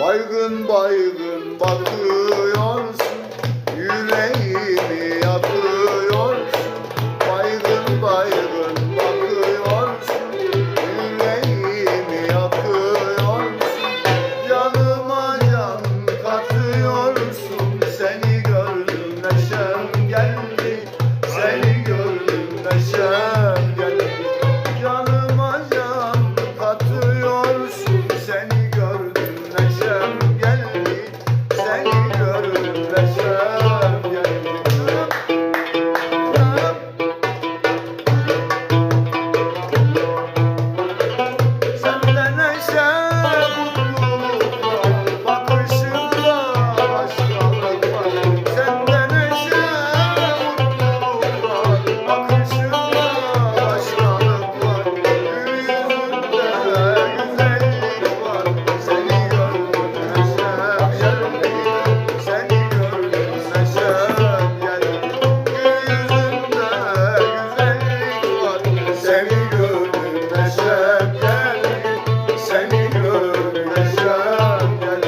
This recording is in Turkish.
Baygın baygın bakıyorsun Yüreğimi.